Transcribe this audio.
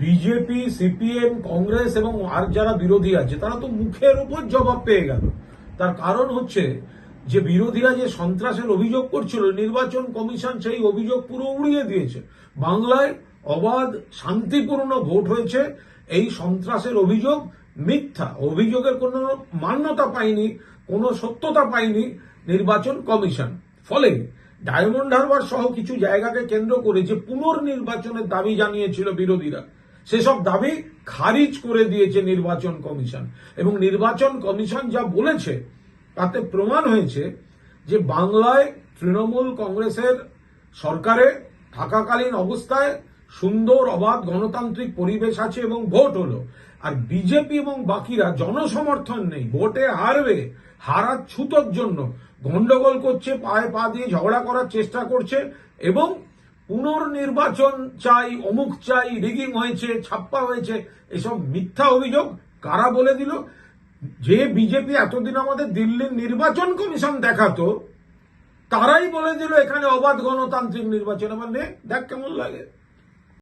BJP, CPM, Congress এবং আর যারা বিরোধী আছে, তারা তো মুখের উপর জবাব পেয়ে গেল। তার কারণ হচ্ছে যে বিরোধীরা যে সন্ত্রাসের অভিযোগ করছিল, নির্বাচন কমিশন সেই অভিযোগ পুরো উড়িয়ে দিয়েছে। বাংলায় অবাধ, শান্তিপূর্ণ ভোট হয়েছে। এই সন্ত্রাসের অভিযোগ মিথ্যা। অভিযোগের কোনো মান্যতা পায়নি, কোনো সত্যতা পায়নি নির্বাচন কমিশন। ফলে ডায়মন্ড হারবার সহ কিছু জায়গাকে কেন্দ্র করে যে পুনর্নির্বাচনের দাবি জানিয়েছিল বিরোধীরা সেসব দাবি খারিজ করে দিয়েছে নির্বাচন কমিশন। এবং নির্বাচন কমিশন যা বলেছে, তাতে প্রমাণ হয়েছে যে বাংলায় তৃণমূল কংগ্রেসের সরকারে থাকাকালীন অবস্থায় সুন্দর, অবাধ গণতান্ত্রিক পরিবেশ আছে এবং ভোট হলো। আর বিজেপি এবং বাকিরা জনসমর্থন নেই। ভোটে হারবে, হারার ছুতোর জন্য গন্ডগোল করছে, পায়ে পা দিয়ে ঝগড়া করার চেষ্টা করছে এবং পুনর্নির্বাচন চাই, অমুক চাই, রিগিং হয়েছে, ছাপ্পা হয়েছে, এসব মিথ্যা অভিযোগ কারা বলে দিল? যে বিজেপি এতদিন আমাদের দিল্লির নির্বাচন কমিশন দেখাতো, তারাই বলে দিল এখানে অবাধ গণতান্ত্রিক নির্বাচন। আমার নে দেখ কেমন লাগে।